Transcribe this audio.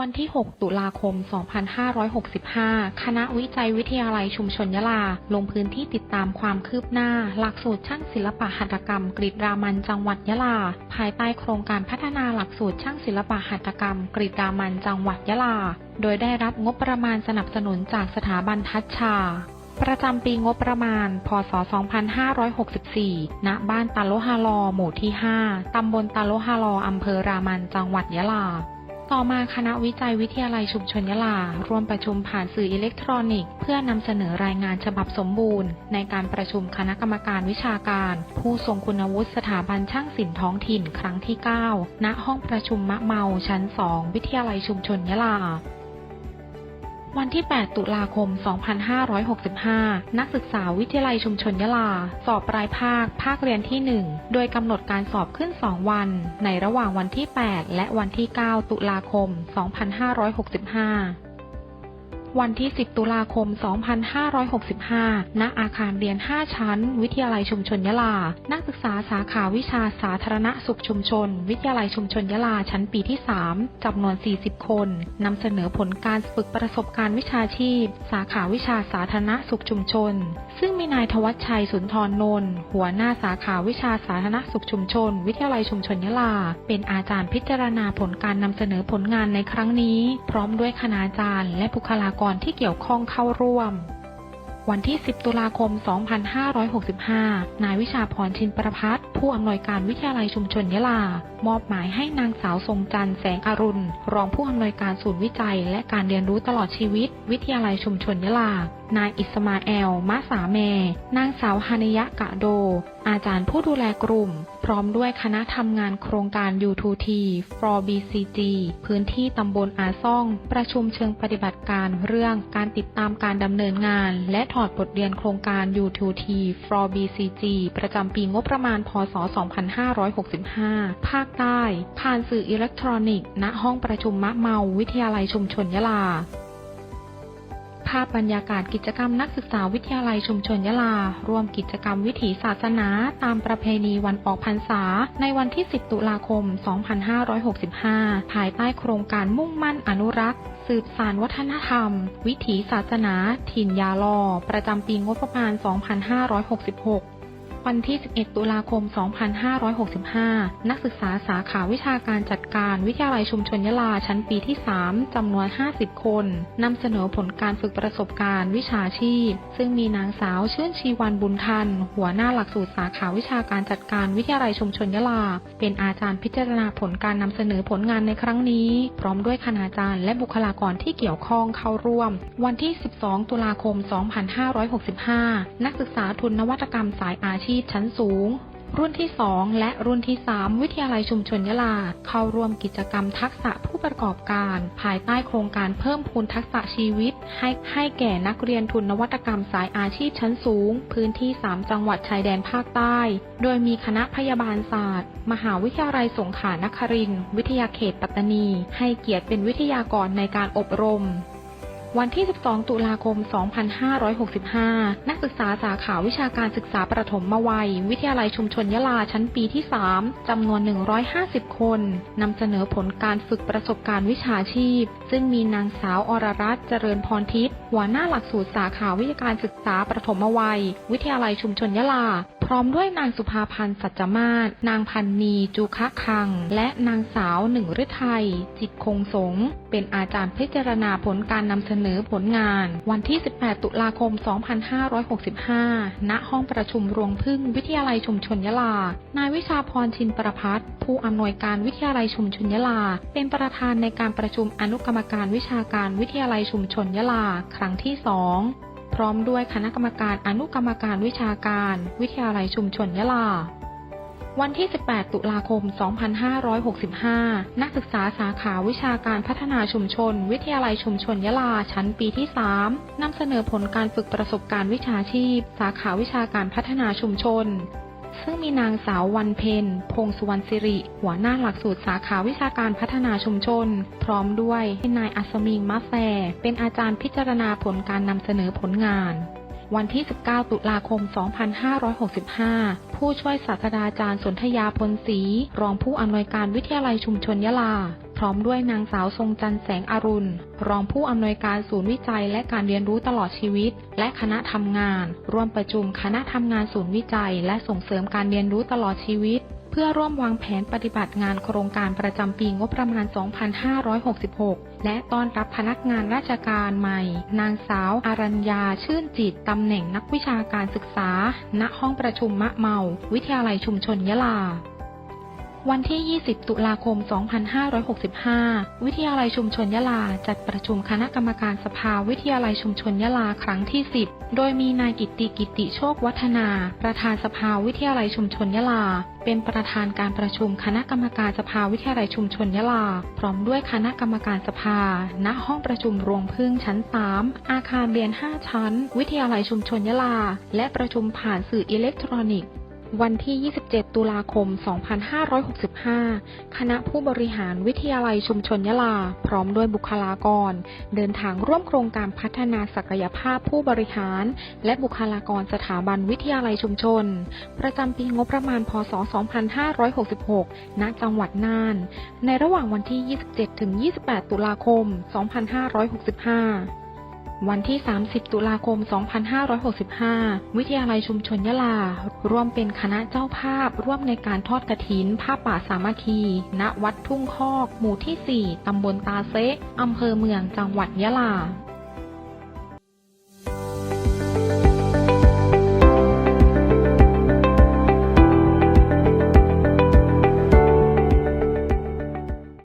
วันที่ 6 ตุลาคม 2565 คณะวิจัยวิทยาลัยชุมชนยะลา ลงพื้นที่ติดตามความคืบหน้า หลักสูตรช่างศิลปะหัตถกรรม กรีดรามันจังหวัดยะลา ภายใต้โครงการพัฒนาหลักสูตรช่างศิลปะหัตถกรรม กรีดรามันจังหวัดยะลา โดยได้รับงบประมาณสนับสนุนจากสถาบันทัชชาประจำปีงบประมาณ พศ 2564 ณ บ้านตาโลฮาลอ หมู่ที่ 5 ตำบลตาโลฮาลอ อำเภอรามัน จังหวัดยะลา ต่อมาคณะวิจัยวิทยาลัยชุมชนยะลา ร่วมประชุมผ่านสื่ออิเล็กทรอนิกส์เพื่อนำเสนอรายงานฉบับสมบูรณ์ ในการประชุมคณะกรรมการวิชาการ ผู้ทรงคุณวุฒิสถาบันช่างศิลป์ท้องถิ่นครั้งที่ 9 ณ ห้องประชุมมะเมาชั้น 2 วิทยาลัยชุมชนยะลา วันที่ 8 ตุลาคม 2565 นักศึกษาวิทยาลัยชุมชนยะลา สอบปลายภาค ภาคเรียนที่ 1 โดยกำหนดการสอบขึ้น 2 วัน ในระหว่างวันที่ 8 และวันที่ 9 ตุลาคม 2565 วันที่ 10 ตุลาคม 2565 ณ อาคารเรียน 5 ชั้น วิทยาลัยชุมชนยะลา นักศึกษาสาขาวิชาสาธารณสุขชุมชน วิทยาลัยชุมชนยะลา ชั้นปีที่ 3 จำนวน 40 คน นำเสนอผลการฝึกประสบการณ์วิชาชีพ สาขาวิชาสาธารณสุขชุมชน ซึ่งมีนายทวัชชัยสุนทรนนท์หัวหน้าสาขาวิชาสาธารณสุขชุมชน วิทยาลัยชุมชนยะลา เป็นอาจารย์พิจารณาผลการนำเสนอผลงานในครั้งนี้ พร้อมด้วยคณาจารย์ และบุคลากรที่เกี่ยวข้องเข้าร่วม วันที่ 10 ตุลาคม 2565 นายวิชาพรชินประพัฒน์ผู้อำนวยการวิทยาลัยชุมชนยะลา มอบหมายให้นางสาวทรงจันทร์แสงอรุณ รองผู้อำนวยการศูนย์วิจัย และการเรียนรู้ตลอดชีวิต วิทยาลัยชุมชนยะลา นายอิสมาแอลมะสาแมนางสาวฮานิยะกะโดอาจารย์ผู้ดูแลกลุ่ม พร้อมด้วยคณะทำงานโครงการ U2T for BCG พื้นที่ตำบลอาซ่อง ประชุมเชิงปฏิบัติการเรื่องการติดตามการดำเนินงาน และถอดบทเรียนโครงการ U2T for BCG ประจำปีงบประมาณ พศ 2565 ภาคใต้ ผ่านสื่ออิเล็กทรอนิกส์ ณ ห้องประชุมมะเมา วิทยาลัยชุมชนยะลา ภาพบรรยากาศกิจกรรมนักศึกษาวิทยาลัยชุมชนยะลา ร่วมกิจกรรมวิถีศาสนาตามประเพณีวันออกพรรษา ในวันที่ 10 ตุลาคม 2565 ภายใต้โครงการมุ่งมั่นอนุรักษ์ สืบสานวัฒนธรรม วิถีศาสนา ถิ่นยาลอ ประจำปีงบประมาณ 2566 วันที่ 11 ตุลาคม 2565 นักศึกษาสาขาวิชาการจัดการวิทยาลัยชุมชนยะลาชั้นปีที่ 3 จำนวน 50 คนนำเสนอผลการฝึกประสบการณ์วิชาชีพ ซึ่งมีนางสาวชื่นชีวันบุญทัน หัวหน้าหลักสูตรสาขาวิชาการจัดการวิทยาลัยชุมชนยะลา เป็นอาจารย์พิจารณาผลการนำเสนอผลงานในครั้งนี้ พร้อมด้วยคณาจารย์และบุคลากรที่เกี่ยวข้องเข้าร่วม วันที่ 12 ตุลาคม 2565 นักศึกษาทุนนวัตกรรมสายอาชีพชั้นสูง รุ่นที่ 2 และรุ่นที่ 3 วิทยาลัยชุมชนยะลา เข้าร่วมกิจกรรมทักษะผู้ประกอบการ ภายใต้โครงการเพิ่มพูนทักษะชีวิต ให้ให้แก่นักเรียนทุนนวัตกรรมสายอาชีพชั้นสูง พื้นที่ 3 จังหวัดชายแดนภาคใต้ โดยมีคณะพยาบาลศาสตร์ มหาวิทยาลัยสงขลานครินทร์วิทยาเขตปัตตานี ให้เกียรติเป็นวิทยากรในการอบรม วันที่ 12 ตุลาคม 2565 นักศึกษาสาขาวิชาการศึกษาประถมมวัย วิทยาลัยชุมชนยะลาชั้นปีที่ 3 จำนวน 150 คน นำเสนอผลการฝึกประสบการณ์วิชาชีพ ซึ่งมีนางสาวอรรัตน์เจริญพรทิพย์หัวหน้าหลักสูตรสาขาวิชาการศึกษาประถมวัย วิทยาลัยชุมชนยะลาพร้อมด้วยนางสุภาพันธ์สัจมาศนางพันนีจูคะคัง และนางสาวหนึ่งฤทัยจิตคงสง เป็นอาจารย์พิจารณาผลการนำเสนอผลงาน วันที่ 18 ตุลาคม 2565 ณ ห้องประชุมรวงพึ่งวิทยาลัยชุมชนยะลา นายวิชาพรชินประพัฒน์ผู้อำนวยการวิทยาลัยชุมชนยะลา เป็นประธานในการประชุมอนุกรรมการวิชาการวิทยาลัยชุมชนยะลา ครั้งที่ 2 พร้อมด้วยคณะกรรมการอนุกรรมการวิชาการ วิทยาลัยชุมชนยะลา วันที่ 18 ตุลาคม 2565 นักศึกษาสาขาวิชาการพัฒนาชุมชน วิทยาลัยชุมชนยะลา ชั้นปีที่ 3นำเสนอผลการฝึกประสบการณ์วิชาชีพ สาขาวิชาการพัฒนาชุมชน ซึ่งมีนางสาววันเพ็ญพงสุวรรณสิริ หัวหน้าหลักสูตรสาขาวิชาการพัฒนาชุมชน พร้อมด้วยนายอัศมิงมะแฟเป็นอาจารย์พิจารณาผลการนำเสนอผลงาน วันที่ 19 ตุลาคม 2565 ผู้ช่วยศาสตราจารย์สนธยาพลศรีรองผู้อำนวยการวิทยาลัยชุมชนยะลา พร้อมด้วยนางสาวทรงจันแสงอรุณ รองผู้อำนวยการศูนย์วิจัยและการเรียนรู้ตลอดชีวิต และคณะทำงาน ร่วมประชุมคณะทำงานศูนย์วิจัย และส่งเสริมการเรียนรู้ตลอดชีวิต เพื่อร่วมวางแผนปฏิบัติงานโครงการประจำปีงบประมาณ 2566 และต้อนรับพนักงานราชการใหม่ นางสาวอารัญญาชื่นจิตตำแหน่งนักวิชาการศึกษา ณ ห้องประชุมมะเมา วิทยาลัยชุมชนยะลา วันที่ 20 ตุลาคม 2565 วิทยาลัยชุมชนยะลา จัดประชุมคณะกรรมการสภาวิทยาลัยชุมชนยะลาครั้งที่ 10 โดยมีนายกิตติกิติโชควัฒนา ประธานสภาวิทยาลัยชุมชนยะลา เป็นประธานการประชุมคณะกรรมการสภาวิทยาลัยชุมชนยะลา พร้อมด้วยคณะกรรมการสภา ณ ห้องประชุมรวงพึ่งชั้น 3 อาคารเรียน 5 ชั้น วิทยาลัยชุมชนยะลา และประชุมผ่านสื่ออิเล็กทรอนิกส์ วันที่ 27 ตุลาคม 2565 คณะผู้บริหารวิทยาลัยชุมชนยะลา พร้อมด้วยบุคลากร เดินทางร่วมโครงการพัฒนาศักยภาพผู้บริหาร และบุคลากรสถาบันวิทยาลัยชุมชน ประจำปีงบประมาณ พศ 2566 ณ จังหวัดน่าน ในระหว่างวันที่ 27 ถึง 28 ตุลาคม 2565วันที่ 30 ตุลาคม 2565 วิทยาลัยชุมชนยะลา ร่วมเป็นคณะเจ้าภาพร่วมในการทอดกระถินผ้าป่าสามัคคี ณ วัดทุ่งคอก หมู่ที่ 4 ตำบลตาเซะอำเภอเมืองจังหวัดยะลา